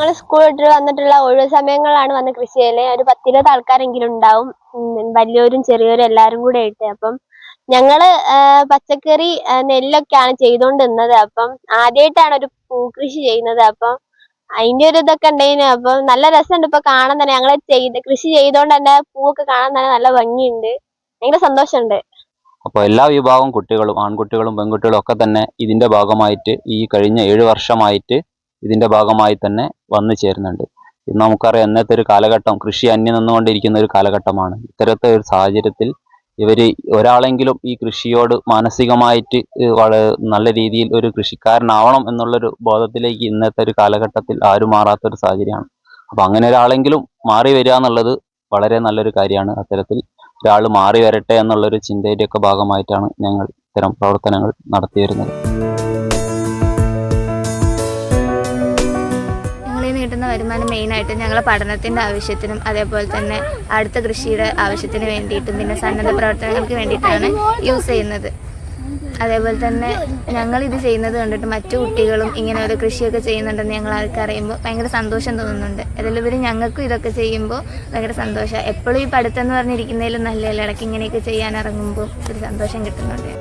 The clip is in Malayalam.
നാട്ടിൽ വന്നിട്ടുള്ള ഒഴിവ് സമയങ്ങളാണ് വന്ന് കൃഷി ചെയ്യൽ. ഒരു പത്തിരുപത് ആൾക്കാരെങ്കിലും ഉണ്ടാവും. വലിയവരും ചെറിയവരും എല്ലാരും കൂടെ ആയിട്ട്. അപ്പം ഞങ്ങൾ പച്ചക്കറി നെല്ലൊക്കെയാണ് ചെയ്തുകൊണ്ടിരുന്നത് അപ്പം ആദ്യമായിട്ടാണ് ഒരു പൂക്കൃഷി ചെയ്യുന്നത്. അപ്പം അതിന്റെ ഒരു ഇതൊക്കെ ഉണ്ടായിന് അപ്പം നല്ല രസമുണ്ട് ഇപ്പൊ കാണാൻ തന്നെ. ഞങ്ങൾ ചെയ്ത് കൃഷി ചെയ്തോണ്ട് തന്നെ പൂവൊക്കെ കാണാൻ തന്നെ നല്ല ഭംഗിയുണ്ട്. ഭയങ്കര സന്തോഷമുണ്ട്. അപ്പോൾ എല്ലാ വിഭാഗം കുട്ടികളും ആൺകുട്ടികളും പെൺകുട്ടികളും ഒക്കെ തന്നെ ഇതിന്റെ ഭാഗമായിട്ട് ഈ കഴിഞ്ഞ ഏഴ് വർഷമായിട്ട് ഇതിന്റെ ഭാഗമായി തന്നെ വന്നു ചേരുന്നുണ്ട്. ഇന്ന് നമുക്കറിയാം ഇന്നത്തെ ഒരു കാലഘട്ടം കൃഷി അന്യം നിന്നുകൊണ്ടിരിക്കുന്ന ഒരു കാലഘട്ടമാണ്. ഇത്തരത്തെ ഒരു സാഹചര്യത്തിൽ ഇവർ ഒരാളെങ്കിലും ഈ കൃഷിയോട് മാനസികമായിട്ട് നല്ല രീതിയിൽ ഒരു കൃഷിക്കാരനാവണം എന്നുള്ളൊരു ബോധത്തിലേക്ക് ഇന്നത്തെ ഒരു കാലഘട്ടത്തിൽ ആരും മാറാത്തൊരു സാഹചര്യമാണ്. അപ്പം അങ്ങനെ ഒരാളെങ്കിലും മാറി വരിക എന്നുള്ളത് വളരെ നല്ലൊരു കാര്യമാണ്. അത്തരത്തിൽ ഒരാൾ മാറി വരട്ടെ എന്നുള്ളൊരു ചിന്തയുടെയൊക്കെ ഭാഗമായിട്ടാണ് ഞങ്ങൾ ഇത്തരം പ്രവർത്തനങ്ങൾ നടത്തി വരുന്നത് നീട്ടുന്ന വരുമാനം മെയിനായിട്ട് ഞങ്ങളെ പഠനത്തിന്റെ ആവശ്യത്തിനും അതേപോലെ തന്നെ അടുത്ത കൃഷിയുടെ ആവശ്യത്തിന് വേണ്ടിയിട്ടും പിന്നെ സന്നദ്ധ പ്രവർത്തനങ്ങൾക്ക് വേണ്ടിയിട്ടാണ് യൂസ് ചെയ്യുന്നത്. അതേപോലെ തന്നെ ഞങ്ങൾ ഇത് ചെയ്യുന്നത് കണ്ടിട്ട് മറ്റു കുട്ടികളും ഇങ്ങനെ ഒരു കൃഷിയൊക്കെ ചെയ്യുന്നുണ്ടെന്ന് ഞങ്ങൾ ആൾക്കാർ അറിയുമ്പോൾ ഭയങ്കര സന്തോഷം തോന്നുന്നുണ്ട്. അതിലുപരി ഞങ്ങൾക്കും ഇതൊക്കെ ചെയ്യുമ്പോൾ ഭയങ്കര സന്തോഷം. എപ്പോഴും ഈ പഠിത്തം എന്ന് പറഞ്ഞിരിക്കുന്നതിലും നല്ലതല്ല? ഇടയ്ക്ക് ഇങ്ങനെയൊക്കെ ചെയ്യാൻ ഇറങ്ങുമ്പോൾ ഒരു സന്തോഷം കിട്ടുന്നുണ്ട്.